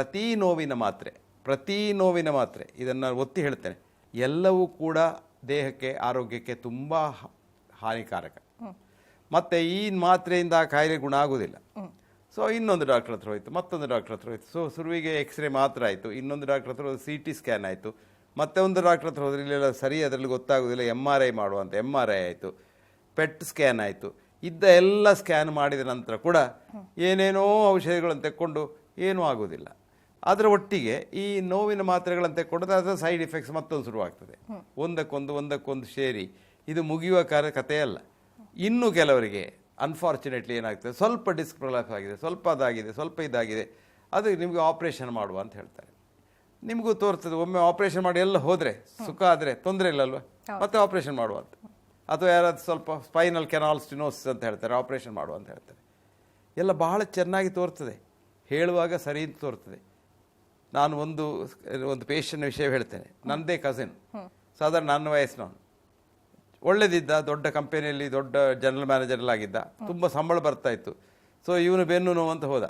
ಪ್ರತಿ ನೋವಿನ ಮಾತ್ರೆ ಪ್ರತಿ ನೋವಿನ ಮಾತ್ರೆ ಇದನ್ನು ಒತ್ತಿ ಹೇಳ್ತೇನೆ. ಎಲ್ಲವೂ ಕೂಡ ದೇಹಕ್ಕೆ ಆರೋಗ್ಯಕ್ಕೆ ತುಂಬ ಹಾನಿಕಾರಕ. ಮತ್ತು ಈ ಮಾತ್ರೆಯಿಂದ ಆ ಕಾಯಿಲೆ ಗುಣ ಆಗೋದಿಲ್ಲ ಸೊ ಇನ್ನೊಂದು ಡಾಕ್ಟ್ರ್ ಹತ್ರ ಹೋಯಿತು ಮತ್ತೊಂದು ಡಾಕ್ಟ್ರ್ ಹತ್ರ ಹೋಯಿತು. ಸೊ ಸುರುವಿಗೆ ಎಕ್ಸ್ರೇ ಮಾತ್ರ ಆಯಿತು ಇನ್ನೊಂದು ಡಾಕ್ಟ್ರ್ ಹತ್ರ ಸಿ ಟಿ ಸ್ಕ್ಯಾನ್ ಆಯಿತು. ಮತ್ತೆ ಒಂದು ಡಾಕ್ಟ್ರ್ ಹತ್ರ ಹೋದ್ರೆ ಇಲ್ಲೆಲ್ಲ ಸರಿ ಅದರಲ್ಲಿ ಗೊತ್ತಾಗೋದಿಲ್ಲ ಎಂ ಆರ್ ಐ ಮಾಡುವಂಥ ಎಂ ಆರ್ ಐ ಆಯಿತು ಪೆಟ್ ಸ್ಕ್ಯಾನ್ ಆಯಿತು. ಇದ್ದ ಎಲ್ಲ ಸ್ಕ್ಯಾನ್ ಮಾಡಿದ ನಂತರ ಕೂಡ ಏನೇನೋ ಔಷಧಿಗಳನ್ನು ತೆಕ್ಕೊಂಡು ಏನೂ ಆಗೋದಿಲ್ಲ ಅದರ ಒಟ್ಟಿಗೆ ಈ ನೋವಿನ ಮಾತ್ರೆಗಳಂತೆ ಕೊಡೋದು ಅದರ ಸೈಡ್ ಎಫೆಕ್ಟ್ಸ್ ಮತ್ತೊಂದು ಶುರುವಾಗ್ತದೆ. ಒಂದಕ್ಕೊಂದು ಒಂದಕ್ಕೊಂದು ಸೇರಿ. ಇದು ಮುಗಿಯುವ ಕಾರ ಕಥೆಯಲ್ಲ. ಇನ್ನೂ ಕೆಲವರಿಗೆ ಅನ್ಫಾರ್ಚುನೇಟ್ಲಿ ಏನಾಗ್ತದೆ? ಸ್ವಲ್ಪ ಡಿಸ್ಕ್ ಪ್ರಲಾಪ್ ಆಗಿದೆ ಸ್ವಲ್ಪ ಅದಾಗಿದೆ ಸ್ವಲ್ಪ ಇದಾಗಿದೆ. ಅದು ನಿಮಗೆ ಆಪ್ರೇಷನ್ ಮಾಡುವ ಅಂತ ಹೇಳ್ತಾರೆ. ನಿಮಗೂ ತೋರ್ತದೆ ಒಮ್ಮೆ ಆಪ್ರೇಷನ್ ಮಾಡಿ ಎಲ್ಲ ಹೋದರೆ ಸುಖ ಆದರೆ ತೊಂದರೆ ಇಲ್ಲಲ್ವ? ಮತ್ತೆ ಆಪ್ರೇಷನ್ ಮಾಡುವ ಅಂತ. ಅಥವಾ ಯಾರಾದ್ರು ಸ್ವಲ್ಪ ಸ್ಪೈನಲ್ ಕೆನಾಲ್ ಸ್ಟಿನೋಸ್ ಅಂತ ಹೇಳ್ತಾರೆ ಆಪ್ರೇಷನ್ ಮಾಡುವ ಅಂತ ಹೇಳ್ತಾರೆ. ಎಲ್ಲ ಬಹಳ ಚೆನ್ನಾಗಿ ತೋರ್ತದೆ. ಹೇಳುವಾಗ ಸರಿ ಅಂತ ತೋರ್ತದೆ. ನಾನು ಒಂದು ಒಂದು ಪೇಷಂಟ್ ವಿಷಯ ಹೇಳ್ತೇನೆ. ನನ್ನದೇ ಕಸಿನ್ ಸಾಧಾರಣ ನನ್ನ ವಯಸ್ಸಿನವನು. ಒಳ್ಳೆದಿದ್ದ ದೊಡ್ಡ ಕಂಪನಿಯಲ್ಲಿ ದೊಡ್ಡ ಜನರಲ್ ಮ್ಯಾನೇಜರ್ ಎಲ್ಲ ಆಗಿದ್ದ. ತುಂಬ ಸಂಬಳ ಬರ್ತಾ ಇತ್ತು. ಸೊ ಇವನು ಬೆನ್ನು ನೋವು ಅಂತ ಹೋದ.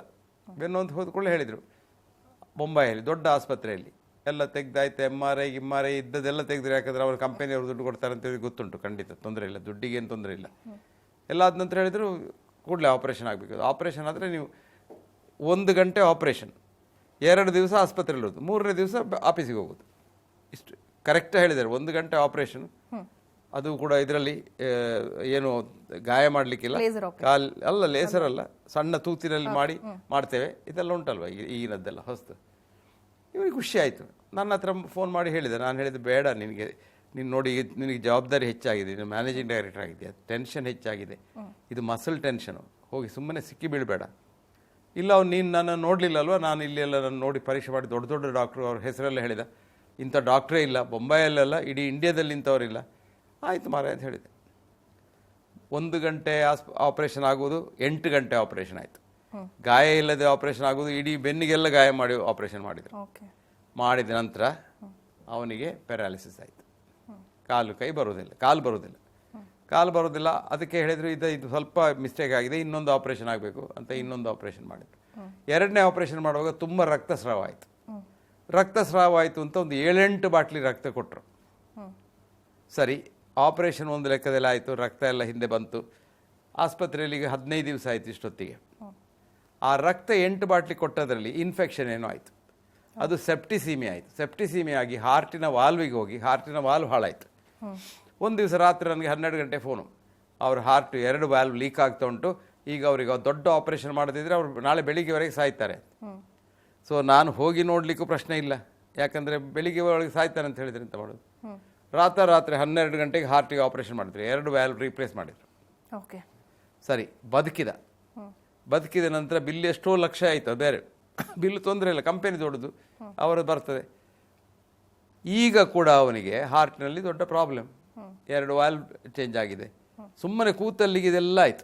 ಬೆನ್ನು ಅಂತ ಹೋದ ಕೂಡಲೇ ಹೇಳಿದರು. ಬೊಂಬಾಯಲ್ಲಿ ದೊಡ್ಡ ಆಸ್ಪತ್ರೆಯಲ್ಲಿ. ಎಲ್ಲ ತೆಗ್ದಾಯ್ತು M R I M R I ಇದ್ದದೆಲ್ಲ ತೆಗೆದ್ರೆ. ಯಾಕಂದರೆ ಅವ್ರ ಕಂಪನಿಯವರು ದುಡ್ಡು ಕೊಡ್ತಾರೆ ಅಂತೇಳಿ ಗೊತ್ತುಂಟು. ಖಂಡಿತ ತೊಂದರೆ ಇಲ್ಲ. ದುಡ್ಡಿಗೇನು ತೊಂದರೆ ಇಲ್ಲ. ಎಲ್ಲ ಆದ ನಂತರ ಹೇಳಿದರು ಕೂಡಲೇ ಆಪರೇಷನ್ ಆಗಬೇಕು. ಆಪರೇಷನ್ ಆದರೆ ನೀವು ಒಂದು ಗಂಟೆ ಆಪರೇಷನ್ ಎರಡು ದಿವಸ ಆಸ್ಪತ್ರೆಯಲ್ಲಿ ಇರೋದು ಮೂರನೇ ದಿವಸ ಆಫೀಸಿಗೆ ಹೋಗೋದು ಇಷ್ಟು ಕರೆಕ್ಟ್ ಹೇಳಿದ್ದಾರೆ. ಒಂದು ಗಂಟೆ ಆಪರೇಷನ್. ಅದು ಕೂಡ ಇದರಲ್ಲಿ ಏನು ಗಾಯ ಮಾಡಲಿಕ್ಕಿಲ್ಲ. ಕಾಲ್ ಅಲ್ಲ ಲೇಸರ್ ಅಲ್ಲ. ಸಣ್ಣ ತೂತಿನಲ್ಲಿ ಮಾಡಿ ಮಾಡ್ತೇವೆ. ಇದೆಲ್ಲ ಉಂಟಲ್ವ ಈಗಿನದ್ದೆಲ್ಲ ಹೊಸ್ತು? ಇವರಿಗೆ ಖುಷಿ ಆಯಿತು. ನನ್ನ ಹತ್ರ ಫೋನ್ ಮಾಡಿ ಹೇಳಿದೆ. ನಾನು ಹೇಳಿದ್ದು ಬೇಡ ನಿನಗೆ ನೀನು ನೋಡಿ ನಿನಗೆ ಜವಾಬ್ದಾರಿ ಹೆಚ್ಚಾಗಿದೆ. ನೀನು ಮ್ಯಾನೇಜಿಂಗ್ ಡೈರೆಕ್ಟರ್ ಆಗಿದೆ ಟೆನ್ಷನ್ ಹೆಚ್ಚಾಗಿದೆ. ಇದು ಮಸಲ್ ಟೆನ್ಷನು ಹೋಗಿ ಸುಮ್ಮನೆ ಸಿಕ್ಕಿ ಬೀಳಬೇಡ. ಇಲ್ಲ ಅವ್ನು ನೀನು ನನ್ನ ನೋಡಲಿಲ್ಲ ಅಲ್ವಾ ನಾನು ಇಲ್ಲಿ ಎಲ್ಲ ನಾನು ನೋಡಿ ಪರೀಕ್ಷೆ ಮಾಡಿ ದೊಡ್ಡ ದೊಡ್ಡ ಡಾಕ್ಟ್ರು ಅವ್ರ ಹೆಸರೆಲ್ಲ ಹೇಳಿದ. ಇಂಥ ಡಾಕ್ಟ್ರೇ ಇಲ್ಲ ಬೊಂಬೈಯಲ್ಲೆಲ್ಲ ಇಡೀ ಇಂಡಿಯಾದಲ್ಲಿ ಇಂಥವ್ರಿಲ್ಲ ಆಯಿತು ಮಾರೆ ಅಂತ ಹೇಳಿದೆ. ಒಂದು ಗಂಟೆ ಆಸ್ಪ ಆಪರೇಷನ್ ಆಗುವುದು ಎಂಟು ಗಂಟೆ ಆಪರೇಷನ್ ಆಯಿತು. ಗಾಯ ಇಲ್ಲದೆ ಆಪರೇಷನ್ ಆಗೋದು ಇಡೀ ಬೆನ್ನಿಗೆಲ್ಲ ಗಾಯ ಮಾಡಿ ಆಪರೇಷನ್ ಮಾಡಿದರು. ಮಾಡಿದ ನಂತರ ಅವನಿಗೆ ಪ್ಯಾರಾಲಿಸಿಸ್ ಆಯಿತು. ಕಾಲು ಕೈ ಬರೋದಿಲ್ಲ ಕಾಲು ಬರೋದಿಲ್ಲ ಕಾಲು ಬರೋದಿಲ್ಲ. ಅದಕ್ಕೆ ಹೇಳಿದ್ರು, ಇದು ಇದು ಸ್ವಲ್ಪ ಮಿಸ್ಟೇಕ್ ಆಗಿದೆ, ಇನ್ನೊಂದು ಆಪರೇಷನ್ ಆಗಬೇಕು, ಅಂತ ಇನ್ನೊಂದು ಆಪರೇಷನ್ ಮಾಡಿದ್ರು. ಎರಡನೇ ಆಪರೇಷನ್ ಮಾಡುವಾಗ ತುಂಬ ರಕ್ತಸ್ರಾವ ಆಯಿತು. ರಕ್ತಸ್ರಾವ ಆಯಿತು ಅಂತ ಒಂದು ಏಳೆಂಟು ಬಾಟ್ಲಿ ರಕ್ತ ಕೊಟ್ಟರು ಸರಿ ಆಪರೇಷನ್ ಒಂದು ಲೆಕ್ಕದಲ್ಲಿ ಆಯಿತು, ರಕ್ತ ಎಲ್ಲ ಹಿಂದೆ ಬಂತು. ಆಸ್ಪತ್ರೆಯಲ್ಲಿ ಈಗ ಹದಿನೈದು ದಿವಸ ಆಯಿತು ಇಷ್ಟೊತ್ತಿಗೆ. ಆ ರಕ್ತ ಎಂಟು ಬಾಟ್ಲಿ ಕೊಟ್ಟದ್ರಲ್ಲಿ ಇನ್ಫೆಕ್ಷನ್ ಏನೋ ಆಯಿತು. ಅದು ಸೆಪ್ಟಿಸೀಮಿ ಆಯಿತು. ಸೆಪ್ಟಿಸೀಮಿ ಆಗಿ ಹಾರ್ಟಿನ ವಾಲ್ವಿಗೆ ಹೋಗಿ ಹಾರ್ಟಿನ ವಾಲ್ವ್ ಹಾಳಾಯಿತು. ಒಂದು ದಿವಸ ರಾತ್ರಿ ನನಗೆ ಹನ್ನೆರಡು ಗಂಟೆ ಫೋನು. ಅವ್ರ ಹಾರ್ಟ್ ಎರಡು ವ್ಯಾಲ್ವ್ ಲೀಕ್ ಆಗ್ತಾ ಉಂಟು. ಈಗ ಅವರಿಗೆ ದೊಡ್ಡ ಆಪರೇಷನ್ ಮಾಡದಿದ್ರೆ ಅವ್ರು ನಾಳೆ ಬೆಳಿಗ್ಗೆವರೆಗೆ ಸಾಯ್ತಾರೆ. ಸೊ ನಾನು ಹೋಗಿ ನೋಡಲಿಕ್ಕೂ ಪ್ರಶ್ನೆ ಇಲ್ಲ. ಯಾಕಂದರೆ ಬೆಳಿಗ್ಗೆ ಒಳಗೆ ಸಾಯ್ತಾನೆ ಅಂತ ಹೇಳಿದ್ರೆ ಅಂತ ಮಾಡೋದು? ರಾತ್ರಿ ರಾತ್ರಿ ಹನ್ನೆರಡು ಗಂಟೆಗೆ ಹಾರ್ಟಿಗೆ ಆಪರೇಷನ್ ಮಾಡಿದ್ರು. ಎರಡು ವ್ಯಾಲ್ವ್ ರೀಪ್ಲೇಸ್ ಮಾಡಿದ್ರು. ಓಕೆ. ಸರಿ ಬದುಕಿದ. ಬದುಕಿದ ನಂತರ ಬಿಲ್ ಎಷ್ಟೋ ಲಕ್ಷ ಆಯಿತು ಬೇರೆ ಬಿಲ್ ತೊಂದರೆ ಇಲ್ಲ ಕಂಪನಿ ದೊಡ್ಡದು. ಅವರದ್ದು ಬರ್ತದೆ. ಈಗ ಕೂಡ ಅವನಿಗೆ ಹಾರ್ಟ್ನಲ್ಲಿ ದೊಡ್ಡ ಪ್ರಾಬ್ಲಮ್ ಎರಡು ವಾಲ್ವ್ ಚೇಂಜ್ ಆಗಿದೆ. ಸುಮ್ಮನೆ ಕೂತಲ್ಲಿಗೆ ಇದೆಲ್ಲ ಆಯಿತು.